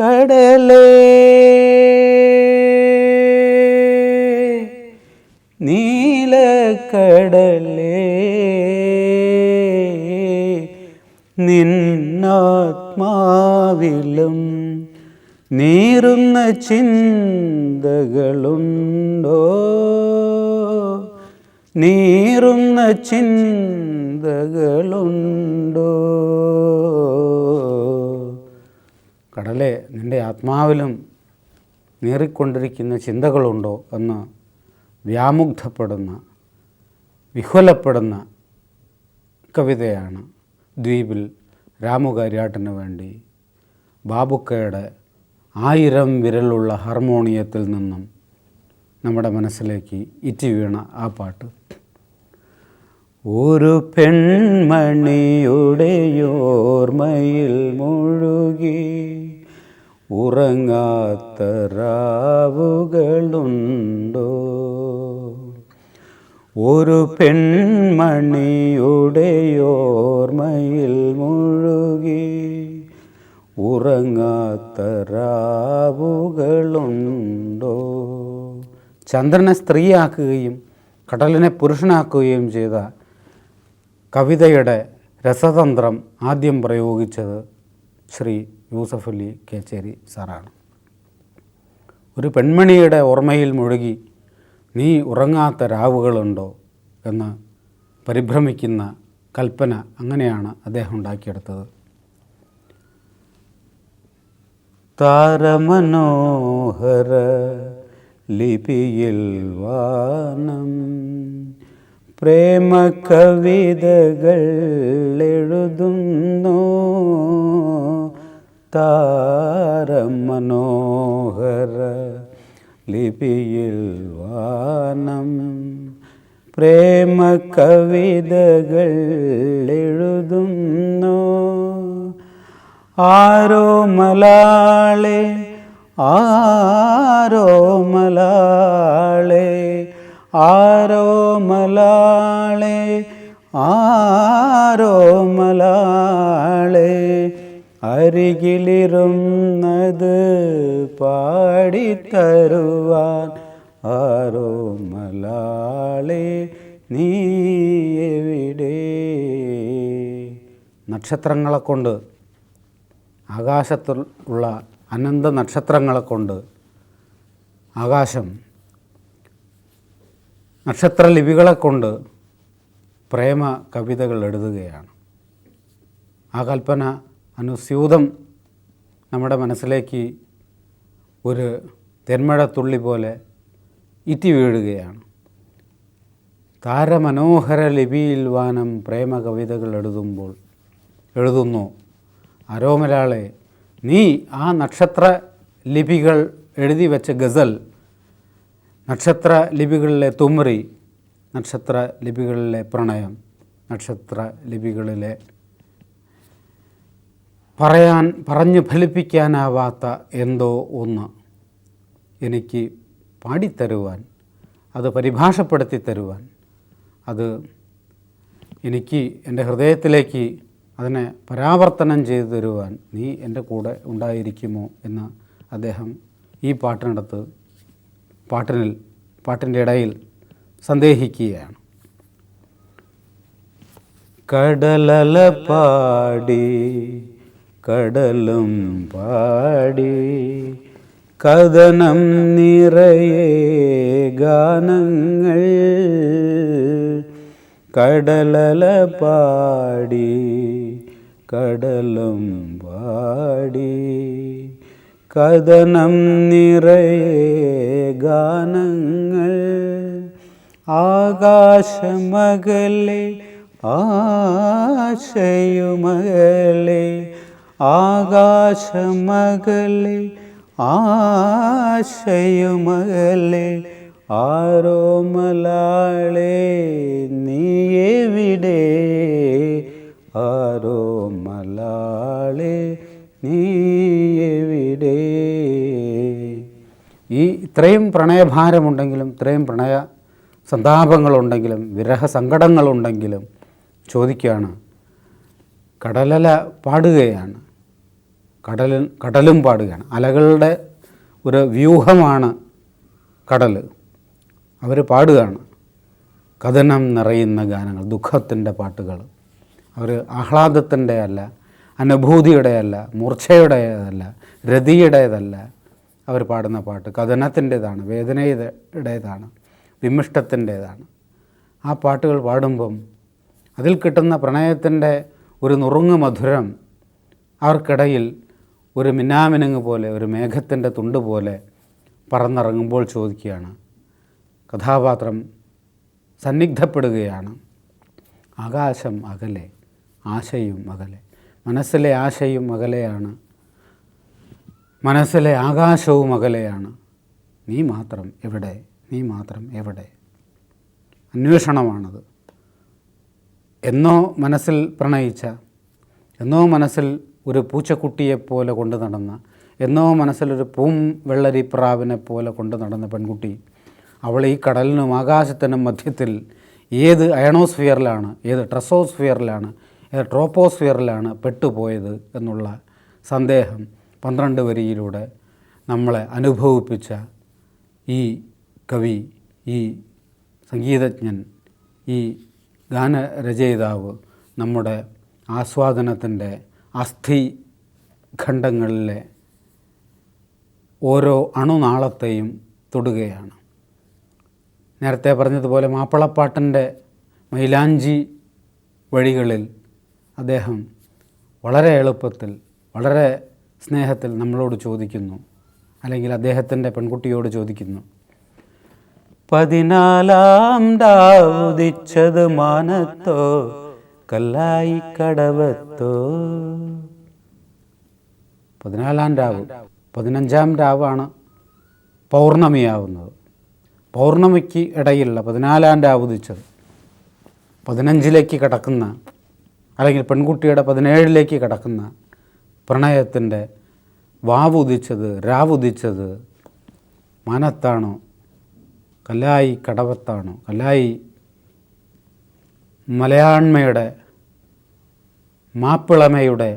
കടലേ. നീലക്കടലേ നിന്നാത്മാവിലും നീറുന്ന ചിന്തകളുണ്ടോ? നീറുന്ന ചിന്തകളുണ്ടോ? കടലെ നിന്റെ ആത്മാവിലും നേറിക്കൊണ്ടിരിക്കുന്ന ചിന്തകളുണ്ടോ എന്ന് വ്യാമുഗ്ധപ്പെടുന്ന വിഹ്വലപ്പെടുന്ന കവിതയാണ് ദ്വീപിൽ രാമുകാര്യാട്ടിന് വേണ്ടി. ബാബുക്കയുടെ ആയിരം വിരലുള്ള ഹാർമോണിയത്തിൽ നിന്നും നമ്മുടെ മനസ്സിലേക്ക് ഇറ്റി വീണ ആ പാട്ട്. ഒരു പെൺമണിയുടെ ഓർമ്മയിൽ മുഴുകി ഉറങ്ങാത്ത രാവുകളുണ്ടോ? ഒരു പെൺമണിയുടെ ഓർമ്മയിൽ മുഴുകി ഉറങ്ങാത്ത രാവുകളുണ്ടോ? ചന്ദ്രനെ സ്ത്രീയാക്കുകയും കടലിനെ പുരുഷനാക്കുകയും ചെയ്ത കവിതയുടെ രസതന്ത്രം ആദ്യം പ്രയോഗിച്ചത് ശ്രീ യൂസഫ് അലി കേച്ചേരി സാറാണ്. ഒരു പെൺമണിയുടെ ഓർമ്മയിൽ മുഴുകി നീ ഉറങ്ങാത്ത രാവുകളുണ്ടോ എന്ന് പരിഭ്രമിക്കുന്ന കൽപ്പന അങ്ങനെയാണ് അദ്ദേഹം ഉണ്ടാക്കിയെടുത്തത്. താരമനോഹര ലിപിയിൽ വാനം പ്രേമ കവിതകൾ എഴുതുന്നു താരമനോഹര ലിപിയിൽ വാനം. പ്രേമ കവിതകൾ എഴുതുന്നു. ആരോ മലാളെ ആരോ മലാളെ ആരോ മലാളെ ആരോ മലാളെ അരികിലിരുന്നത് പാടിത്തരുവാൻ ആരോ മലാളെ നീ എവിടെ നക്ഷത്രങ്ങളെ കൊണ്ട് ആകാശത്തിൽ ഉള്ള അനന്ത നക്ഷത്രങ്ങളെ കൊണ്ട് ആകാശം നക്ഷത്രലിപികളെ കൊണ്ട് പ്രേമ കവിതകൾ എഴുതുകയാണ്. ആ കൽപ്പന അനുസ്യൂതം നമ്മുടെ മനസ്സിലേക്ക് ഒരു തെന്മഴത്തുള്ളി പോലെ ഇറ്റി വീഴുകയാണ്. താരമനോഹര ലിപിയിൽ വാനം പ്രേമ കവിതകൾ എഴുതുമ്പോൾ എഴുതുന്നു അരോമലാളെ നീ ആ നക്ഷത്ര ലിപികൾ എഴുതി വെച്ച ഗസൽ നക്ഷത്ര ലിപികളിലെ തുമ്മറി നക്ഷത്ര ലിപികളിലെ പ്രണയം നക്ഷത്ര ലിപികളിലെ പറയാൻ പറഞ്ഞു ഫലിപ്പിക്കാനാവാത്ത എന്തോ ഒന്ന് എനിക്ക് പാടിത്തരുവാൻ അത് പരിഭാഷപ്പെടുത്തി തരുവാൻ അത് എനിക്ക് എന്റെ ഹൃദയത്തിലേക്ക് അതിനെ പരാവർത്തനം ചെയ്തു തരുവാൻ നീ എന്റെ കൂടെ ഉണ്ടായിരിക്കുമോ എന്ന് അദ്ദേഹം ഈ പാട്ടിനടുത്ത് പാട്ടിനിൽ പാട്ടിന്റെ ഇടയിൽ സന്ദേഹിക്കുകയാണ്. കടലല പാടി കടലും പാടി കഥനം നിറയെ ഗാനങ്ങൾ കടലല പാടി കടലും പാടി കഥനം നിറയെ ഗാനങ്ങൾ ആകാശമകലെ ആശയുമകലെ ആകാശമകലെ ആശയമകളെ ആരോമലാളെ നീ എവിടെ ആരോ നീ ഈ ഇത്രയും പ്രണയഭാരമുണ്ടെങ്കിലും ഇത്രയും പ്രണയ സന്താപങ്ങളുണ്ടെങ്കിലും വിരഹ സങ്കടങ്ങളുണ്ടെങ്കിലും ചോദിക്കുകയാണ് കടലല പാടുകയാണ്. കടലിൽ കടലും പാടുകയാണ്. അലകളുടെ ഒരു വ്യൂഹമാണ് കടൽ. അവർ പാടുകയാണ്. കഥനം നിറയുന്ന ഗാനങ്ങൾ ദുഃഖത്തിന്റെ പാട്ടുകൾ. അവർ ആഹ്ലാദത്തിന്റെ അല്ല അനുഭൂതിയുടെ അല്ല മൂർച്ഛയുടേതല്ല രതിയുടേതല്ല അവർ പാടുന്ന പാട്ട്. കഥനത്തിന്റേതാണ് വേദനയുടേതാണ് വിമിഷ്ടത്തിന്റേതാണ് ആ പാട്ടുകൾ പാടുമ്പം അതിൽ കിട്ടുന്ന പ്രണയത്തിന്റെ ഒരു നുറുങ്ങ് മധുരം അവർക്കിടയിൽ ഒരു മിന്നാമിനങ്ങ് പോലെ ഒരു മേഘത്തിന്റെ തുണ്ട് പോലെ പറന്നിറങ്ങുമ്പോൾ ചോദിക്കുകയാണ്. കഥാപാത്രം സന്നിഗ്ധപ്പെടുകയാണ്. ആകാശം അകലെ ആശയും അകലെ. മനസ്സിലെ ആശയും അകലെയാണ്. മനസ്സിലെ ആകാശവും അകലെയാണ്. നീ മാത്രം എവിടെ? നീ മാത്രം എവിടെ? അന്വേഷണമാണത്. എന്നോ മനസ്സിൽ പ്രണയിച്ച എന്നോ മനസ്സിൽ ഒരു പൂച്ചക്കുട്ടിയെപ്പോലെ കൊണ്ട് നടന്ന എന്നോ മനസ്സിലൊരു പൂം വെള്ളരിപ്രാവിനെ പോലെ കൊണ്ട് നടന്ന പെൺകുട്ടി അവൾ ഈ കടലിനും ആകാശത്തിനും മധ്യത്തിൽ ഏത് അയണോസ്ഫിയറിലാണ് ഏത് ട്രസോസ്ഫിയറിലാണ് ഏത് ട്രോപ്പോസ്ഫിയറിലാണ് പെട്ടുപോയത് എന്നുള്ള സന്ദേഹം പന്ത്രണ്ട് വരിയിലൂടെ നമ്മളെ അനുഭവിപ്പിച്ച ഈ കവി ഈ സംഗീതജ്ഞൻ ഈ ഗാനരചയിതാവ് നമ്മുടെ ആസ്വാദനത്തിന്റെ അസ്ഥി ഖണ്ഡങ്ങളിലെ ഓരോ അണുനാളത്തെയും തൊടുകയാണ്. നേരത്തെ പറഞ്ഞതുപോലെ മാപ്പിളപ്പാട്ടിന്റെ മൈലാഞ്ചി വഴികളിൽ അദ്ദേഹം വളരെ എളുപ്പത്തിൽ വളരെ സ്നേഹത്തിൽ നമ്മളോട് ചോദിക്കുന്നു അല്ലെങ്കിൽ അദ്ദേഹത്തിന്റെ പെൺകുട്ടിയോട് ചോദിക്കുന്നു പതിനാലാം ദാവുദിച്ചത് മാനത്തോ കല്ലായി കടവത്തോ? പതിനാലാം രാവ് പതിനഞ്ചാം രാവാണ് പൗർണമിയാവുന്നത്. പൗർണമിക്ക് ഇടയിലുള്ള പതിനാലാം രാവ് ഉദിച്ചത്. പതിനഞ്ചിലേക്ക് കിടക്കുന്ന അല്ലെങ്കിൽ പെൺകുട്ടിയുടെ പതിനേഴിലേക്ക് കിടക്കുന്ന പ്രണയത്തിന്റെ രാവ് രാവുദിച്ചത് മനത്താണോ? കല്ലായി കടവത്താണോ? കല്ലായി മലയാണ്മയുടെ മാപ്പിളമയുടെ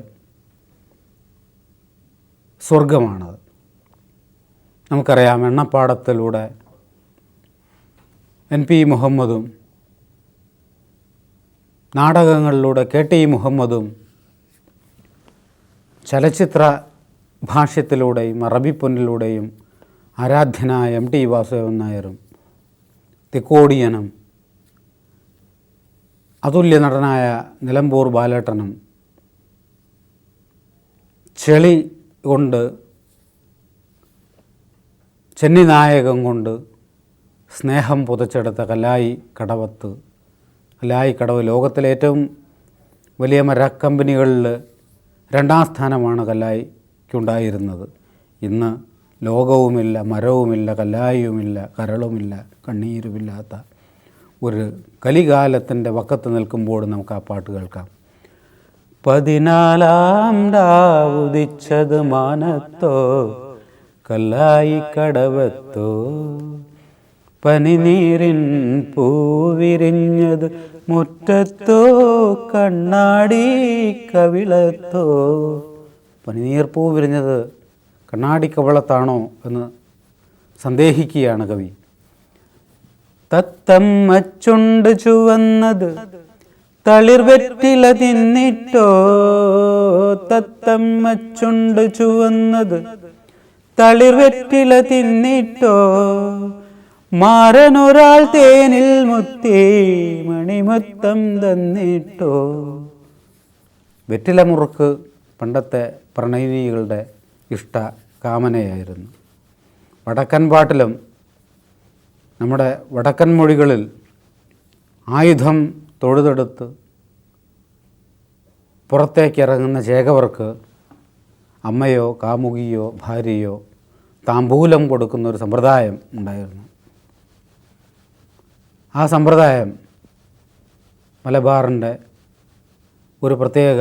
സ്വർഗമാണത് നമുക്കറിയാം എണ്ണപ്പാടത്തിലൂടെ എൻ പി മുഹമ്മദും നാടകങ്ങളിലൂടെ കെ ടി മുഹമ്മദും ചലച്ചിത്ര ഭാഷ്യത്തിലൂടെയും അറബിപ്പൊന്നിലൂടെയും ആരാധ്യനായ എം ടി വാസുദേവൻ നായരും തിക്കോടിയനും അതുല്യ നടനായ നിലമ്പൂർ ബാലേട്ടനും ചെളി കൊണ്ട് ചെന്നി നായകം കൊണ്ട് സ്നേഹം പുതച്ചെടുത്ത കലായി കടവത്ത് കലായി കടവ് ലോകത്തിലെ ഏറ്റവും വലിയ മര കമ്പനികളിൽ രണ്ടാം സ്ഥാനമാണ് കല്ലായിക്കുണ്ടായിരുന്നത്. ഇന്ന് ലോകവുമില്ല മരവുമില്ല കല്ലായുമില്ല കരളുമില്ല കണ്ണീരുമില്ലാത്ത ഒരു കലികാലത്തിന്റെ വക്കത്ത് നിൽക്കുമ്പോൾ നമുക്ക് ആ പാട്ട് കേൾക്കാം. പതിനാലാം രാവുദിച്ചത് മാനത്തോ കല്ലായി കടവത്തോ. പനിനീരിൻ പൂവിരിഞ്ഞത് മുറ്റത്തോ കണ്ണാടി കവിളത്തോ. പനിനീർ പൂ വിരിഞ്ഞത് കണ്ണാടി കവിളത്താണോ എന്ന് സന്ദേഹിക്കുകയാണ് കവി. തത്തമ്മച്ചുണ്ട് ചുവന്നത്. തളിർവെറ്റില തിന്നിട്ടോ? തത്തമ്മച്ചുണ്ട് ചുവന്നത്. തളിർവെറ്റില തിന്നിട്ടോ? മാറനൊരാൾ തേനിൽ മുത്തി മണിമുത്തം തന്നിട്ടോ? വെറ്റില മുറുക്ക് പണ്ടത്തെ പ്രണയിനികളുടെ ഇഷ്ട കാമനയായിരുന്നു വടക്കൻ പാട്ടിലും നമ്മുടെ വടക്കൻ മൊഴികളിൽ ആയുധം തൊഴുതെടുത്ത് പുറത്തേക്ക് ഇറങ്ങുന്ന ചേകവർക്ക് അമ്മയോ കാമുകിയോ ഭാര്യയോ താമ്പൂലം കൊടുക്കുന്ന ഒരു സമ്പ്രദായം ഉണ്ടായിരുന്നു. ആ സമ്പ്രദായം മലബാറിന്റെ ഒരു പ്രത്യേക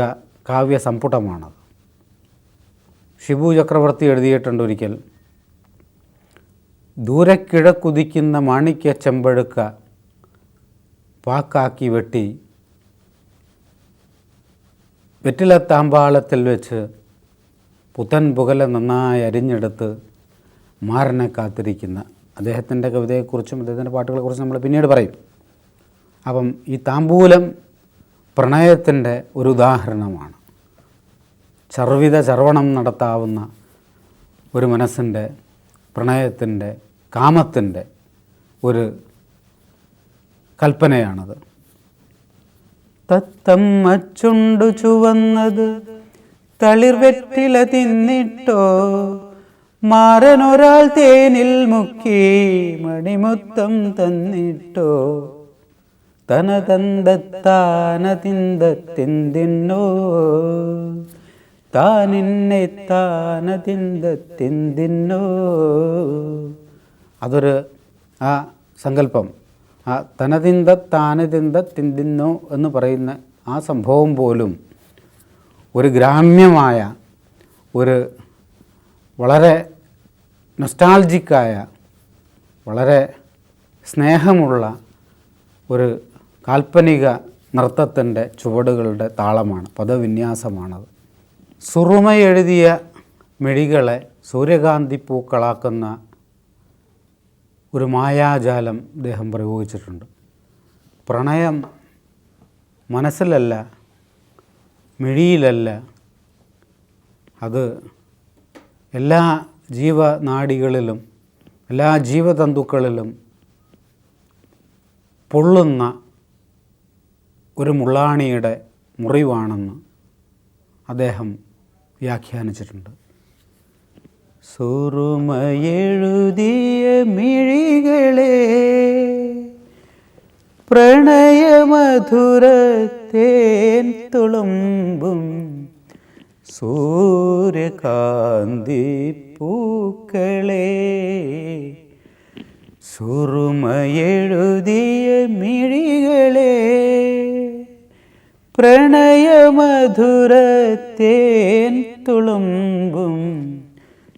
കാവ്യ സമ്പുടമാണത് ഷിബു ചക്രവർത്തി എഴുതിയിട്ടുണ്ട് ഒരിക്കൽ ദൂരക്കിഴക്കുതിക്കുന്ന മാണിക്യ ചെമ്പഴുക്ക പാക്കാക്കി വെട്ടി വെറ്റിലത്താമ്പാളത്തിൽ വെച്ച് പുത്തൻ പുകല നന്നായി അരിഞ്ഞെടുത്ത് മാറിനെ കാത്തിരിക്കുന്ന അദ്ദേഹത്തിന്റെ കവിതയെക്കുറിച്ചും അദ്ദേഹത്തിന്റെ പാട്ടുകളെക്കുറിച്ചും നമ്മൾ പിന്നീട് പറയും. അപ്പം ഈ താമ്പൂലം പ്രണയത്തിന്റെ ഒരു ഉദാഹരണമാണ്. ചർവിത ചർവണം നടത്താവുന്ന ഒരു മനസ്സിന്റെ പ്രണയത്തിന്റെ കാമത്തിന്റെ ഒരു കൽപ്പനയാണത്. തത്തമ്മ അച്ചുണ്ടു ചുവന്നത് തളിർവെറ്റില തിന്നിട്ടോ മാറനൊരാൾ തേനിൽ മുക്കി മണിമുത്തം തന്നിട്ടോ. തനതന്തത്താന തിന്തത്തിന്തിന്നോ താനിന്നെ താന തിന്തത്തിന്തിന്നോ അതൊരു ആ സങ്കല്പം. ആ തനതിന്ത താനതിന്ത തിന്തിന്നു എന്ന് പറയുന്ന ആ സംഭവം പോലും ഒരു ഗ്രാമ്യമായ ഒരു വളരെ നൊസ്റ്റാൾജിക്കായ വളരെ സ്നേഹമുള്ള ഒരു കാൽപ്പനിക നൃത്തത്തിന്റെ ചുവടുകളുടെ താളമാണ് പദവിന്യാസമാണത്. സുറുമ എഴുതിയ മിഴികളെ സൂര്യകാന്തി പൂക്കളാക്കുന്ന ഒരു മായാജാലം അദ്ദേഹം പ്രയോഗിച്ചിട്ടുണ്ട്. പ്രണയം മനസ്സിലല്ല മിഴിയിലല്ല. അത് എല്ലാ ജീവനാടികളിലും എല്ലാ ജീവതന്തുക്കളിലും പൊള്ളുന്ന ഒരു മുള്ളാണിയുടെ മുറിവാണെന്ന് അദ്ദേഹം വ്യാഖ്യാനിച്ചിട്ടുണ്ട്. സുറുമയെഴുതിയ മിഴികളെ പ്രണയമധുരത്തേൻ തുളുമ്പും സൂര്യകാന്തി പൂക്കളെ സുറുമയെഴുതിയ മിഴികളെ പ്രണയമധുരത്തേൻ തുളുമ്പും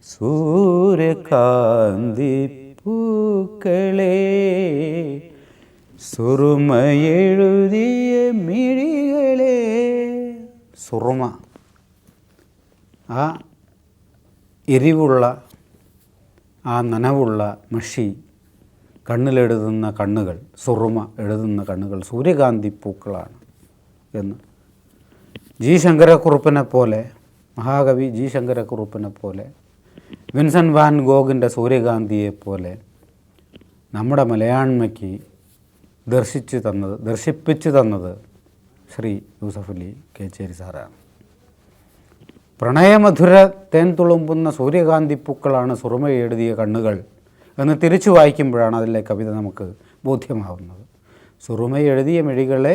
സൂര്യകാന്തി പൂക്കളെ സുറുമയെഴുതിയ മിഴികളെ. സുറുമ. ആ എരിവുള്ള ആ നനവുള്ള മഷി കണ്ണിലെഴുതുന്ന കണ്ണുകൾ സുറുമ എഴുതുന്ന കണ്ണുകൾ സൂര്യകാന്തി പൂക്കളാണ് എന്ന്. ജി ശങ്കരക്കുറുപ്പിനെ പോലെ മഹാകവി ജി ശങ്കരക്കുറുപ്പിനെ പോലെ വിൻസൻ വാൻ ഗോഗിന്റെ സൂര്യകാന്തിയെ പോലെ നമ്മുടെ മലയാണ്മയ്ക്ക് ദർശിച്ചു തന്നത് ദർശിപ്പിച്ചു തന്നത് ശ്രീ യൂസഫ് അലി കേച്ചേരി സാറാണ്. പ്രണയമധുര തേൻ തുളുമ്പുന്ന സൂര്യകാന്തി പൂക്കളാണ് സുറുമ എഴുതിയ കണ്ണുകൾ എന്ന് തിരിച്ചു വായിക്കുമ്പോഴാണ് അതിലെ കവിത നമുക്ക് ബോധ്യമാവുന്നത്. സുറുമ എഴുതിയ മിഴികളെ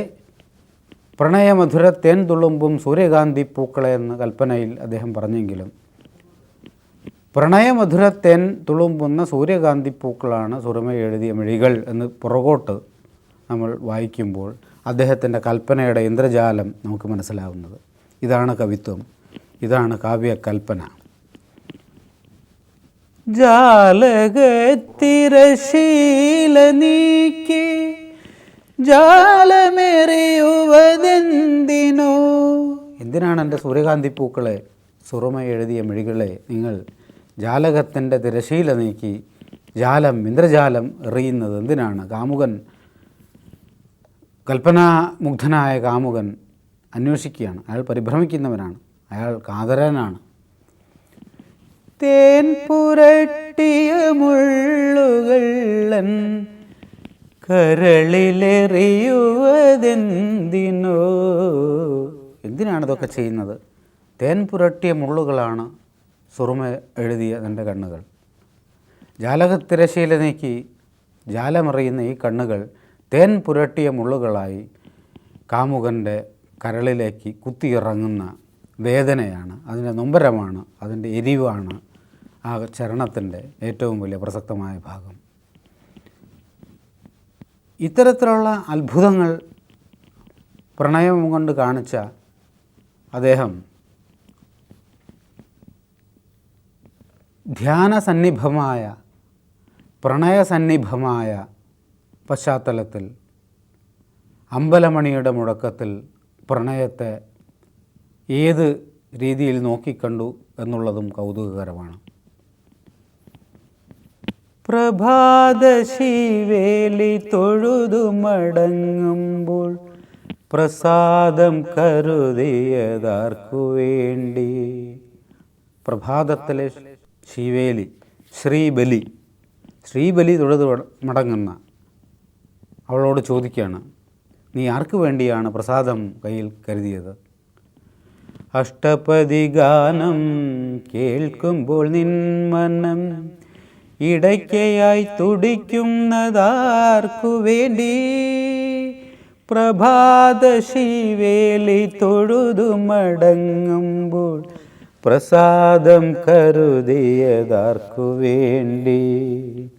പ്രണയമധുര തേൻ തുളുമ്പും സൂര്യകാന്തി പൂക്കളെ എന്ന കൽപ്പനയിൽ അദ്ദേഹം പറഞ്ഞെങ്കിലും പ്രണയമധുര തേൻ തുളുമ്പുന്ന സൂര്യകാന്തി പൂക്കളാണ് സുറമ എഴുതിയ മിഴികൾ എന്ന് പുറകോട്ട് നമ്മൾ വായിക്കുമ്പോൾ അദ്ദേഹത്തിന്റെ കൽപ്പനയുടെ ഇന്ദ്രജാലം നമുക്ക് മനസ്സിലാവുന്നത്. ഇതാണ് കവിത്വം. ഇതാണ് കാവ്യകൽപ്പന. ജാലകത്തിരശീല നീക്കി ജാലമെറിയുവതെന്തിനോ? എന്തിനാണ് എന്റെ സൂര്യകാന്തി പൂക്കളെ സുറമ എഴുതിയ മിഴികളെ നിങ്ങൾ ജാലകത്തിന്റെ തിരശീല നീക്കി ജാലം ഇന്ദ്രജാലം എറിയുന്നത് എന്തിനാണ്? കാമുകൻ കൽപ്പനാമുഗ്ധനായ കാമുകൻ അന്വേഷിക്കുകയാണ്. അയാൾ പരിഭ്രമിക്കുന്നവനാണ്. അയാൾ കാതരനാണ് തേൻ പുരട്ടിയ മുള്ളുകളൻ കരളിലെറിയുവതെന്തിനോ? എന്തിനാണ് ഇതൊക്കെ ചെയ്യുന്നത്? തേൻ പുരട്ടിയ മുള്ളുകളാണ് സുറുമ എഴുതിയ തന്റെ കണ്ണുകൾ. ജാലകത്തിരശീല നീക്കി ജാലമറിയുന്ന ഈ കണ്ണുകൾ തേൻ പുരട്ടിയ മുള്ളുകളായി കാമുകന്റെ കരളിലേക്ക് കുത്തിയിറങ്ങുന്ന വേദനയാണ് അതിന്റെ നൊമ്പരമാണ് അതിന്റെ എരിവാണ് ആ ചരണത്തിന്റെ ഏറ്റവും വലിയ പ്രസക്തമായ ഭാഗം. ഇത്തരത്തിലുള്ള അത്ഭുതങ്ങൾ പ്രണയം കൊണ്ട് കാണിച്ച അദ്ദേഹം ധ്യാനസന്നിഭമായ പ്രണയസന്നിഭമായ പശ്ചാത്തലത്തിൽ അമ്പലമണിയുടെ മുടക്കത്തിൽ പ്രണയത്തെ ഏത് രീതിയിൽ നോക്കിക്കണ്ടു എന്നുള്ളതും കൗതുകകരമാണ്. പ്രഭാത ശിവേലി തൊഴുതു മടങ്ങുമ്പോൾ പ്രസാദം കരുതിയതാർക്കു വേണ്ടി. പ്രഭാതത്തിലെ ശിവേലി ശ്രീബലി. ശ്രീബലി തുടർ മടങ്ങുന്ന അവളോട് ചോദിക്കുകയാണ് നീ ആർക്ക് വേണ്ടിയാണ് പ്രസാദം കയ്യിൽ കരുതിയത്? അഷ്ടപതി ഗാനം കേൾക്കുമ്പോൾ നിൻ മനം ഇടയ്ക്കയായി തുടിക്കുന്നതാർക്കു വേണ്ടി? പ്രഭാത ശിവേലി തൊഴുതു മടങ്ങുമ്പോൾ പ്രസാദം കരുതിയതാർക്കു വേണ്ടി.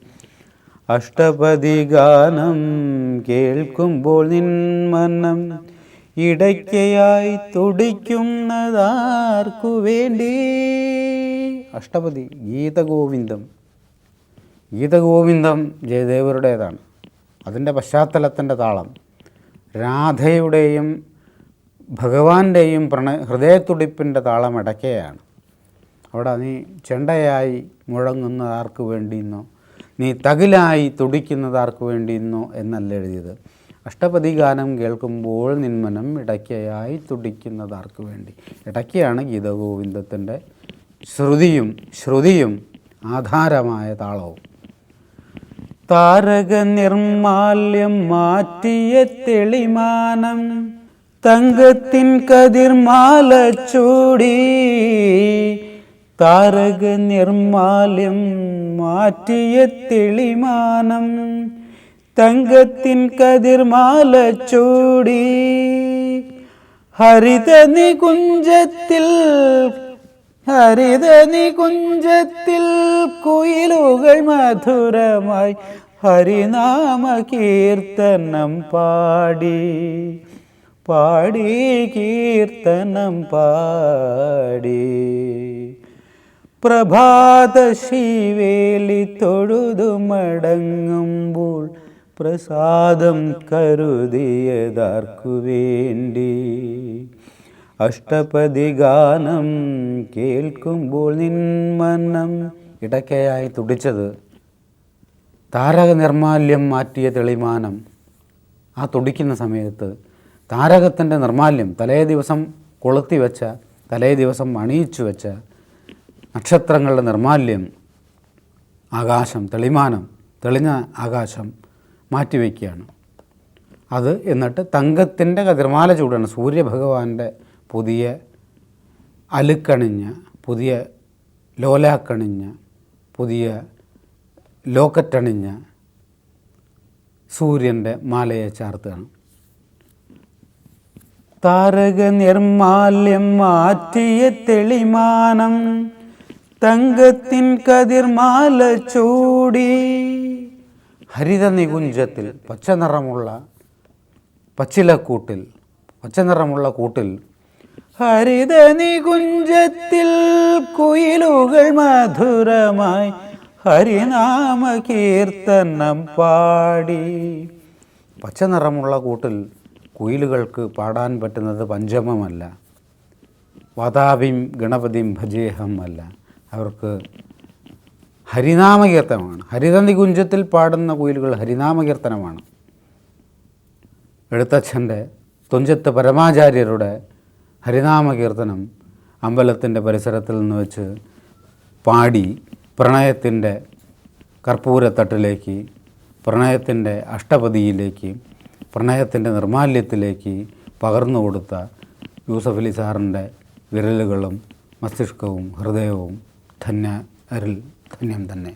അഷ്ടപതി ഗാനം കേൾക്കുമ്പോൾ നിൻ മനം ഇടയ്ക്കയായി തുടിക്കുന്നതാർക്കു വേണ്ടി. അഷ്ടപതി ഗീതഗോവിന്ദം. ഗീതഗോവിന്ദം ജയദേവരുടേതാണ്. അതിന്റെ പശ്ചാത്തലത്തിന്റെ താളം. രാധയുടെയും ഭഗവാന്റെയും പ്രണ ഹൃദയത്തുടിപ്പിന്റെ താളം ഇടയ്ക്കയാണ് അവിടെ നീ ചെണ്ടയായി മുഴങ്ങുന്നത് ആർക്ക് വേണ്ടിയെന്നോ നീ തകിലായി തുടിക്കുന്നത് ആർക്ക് വേണ്ടിയെന്നോ എന്നല്ല എഴുതിയത്. അഷ്ടപതി ഗാനം കേൾക്കുമ്പോൾ നിന്മനം ഇടയ്ക്കയായി തുടിക്കുന്നത് ആർക്ക് വേണ്ടി. ഇടയ്ക്കയാണ് ഗീതഗോവിന്ദത്തിന്റെ ശ്രുതിയും ശ്രുതിയും ആധാരമായ താളവും. താരക നിർമാല്യം മാറ്റിയ തെളിമാനം തങ്കത്തിൻ കതിർമാല ചൂടി താരക നിർമാല്യം മാറ്റിയ തെളിമാനം. തങ്കത്തിൻ കതിർമാല ചൂടി ഹരിത നികുഞ്ചത്തിൽ ഹരിത നികുഞ്ചത്തിൽ കുയിലുകൾ മധുരമായി ഹരിനാമ കീർത്തനം പാടി. പാടി കീർത്തനം പാടി. പ്രഭാത ശിവേലി തൊഴുതു മടങ്ങുമ്പോൾ പ്രസാദം കരുതിയതാർക്കു വേണ്ടി. അഷ്ടപതി ഗാനം കേൾക്കുമ്പോൾ നിന്മനം മനം ഇടയ്ക്കയായി തുടിച്ചത്. താരക നിർമാല്യം മാറ്റിയ തെളിമാനം ആ തുടിക്കുന്ന സമയത്ത് താരകത്തിന്റെ നിർമാല്യം തലേ ദിവസം കൊളുത്തി വെച്ച തലേ ദിവസം അണിയിച്ചു വെച്ച നക്ഷത്രങ്ങളുടെ നിർമാല്യം ആകാശം തെളിമാനം തെളിഞ്ഞ ആകാശം മാറ്റിവെക്കുകയാണ് അത് എന്നിട്ട് തങ്കത്തിന്റെ കതിർമാല ചൂടാണ്. സൂര്യഭഗവാന്റെ പുതിയ അലുക്കണിഞ്ഞ പുതിയ ലോലാക്കണിഞ്ഞ പുതിയ ലോക്കറ്റണിഞ്ഞ സൂര്യന്റെ മാലയെ ചാർത്തുകയാണ്. താരക നിർമാല്യം മാറ്റിയ തെളിമാനം തങ്കത്തിൻ കതിർമാല ചൂടി. ഹരിത നികുഞ്ചത്തിൽ പച്ച നിറമുള്ള പച്ചിലക്കൂട്ടിൽ പച്ച നിറമുള്ള കൂട്ടിൽ ഹരിത നികുഞ്ചത്തിൽ കുയിലുകൾ മധുരമായി ഹരിനാമ കീർത്തനം പാടി. പച്ച നിറമുള്ള കൂട്ടിൽ കുയിലുകൾക്ക് പാടാൻ പറ്റുന്നത് പഞ്ചമമല്ല. വാതാപിം ഗണപതിം ഭജേഹം അല്ല. അവർക്ക് ഹരിനാമകീർത്തനമാണ്. ഹരിതന്തി കുഞ്ചത്തിൽ പാടുന്ന കുയിലുകൾ ഹരിനാമകീർത്തനമാണ്. എഴുത്തച്ഛന്റെ തുഞ്ചത്ത് പരമാചാര്യരുടെ ഹരിനാമകീർത്തനം അമ്പലത്തിന്റെ പരിസരത്തിൽ നിന്ന് വെച്ച് പാടി പ്രണയത്തിന്റെ കർപ്പൂരത്തട്ടിലേക്ക് പ്രണയത്തിന്റെ അഷ്ടപതിയിലേക്ക് പ്രണയത്തിന്റെ നിർമാല്യത്തിലേക്ക് പകർന്നു കൊടുത്ത യൂസഫ് അലി സാറിന്റെ വിരലുകളും മസ്തിഷ്കവും ഹൃദയവും ധന്യ അരിൽ ധന്യം തന്നെ.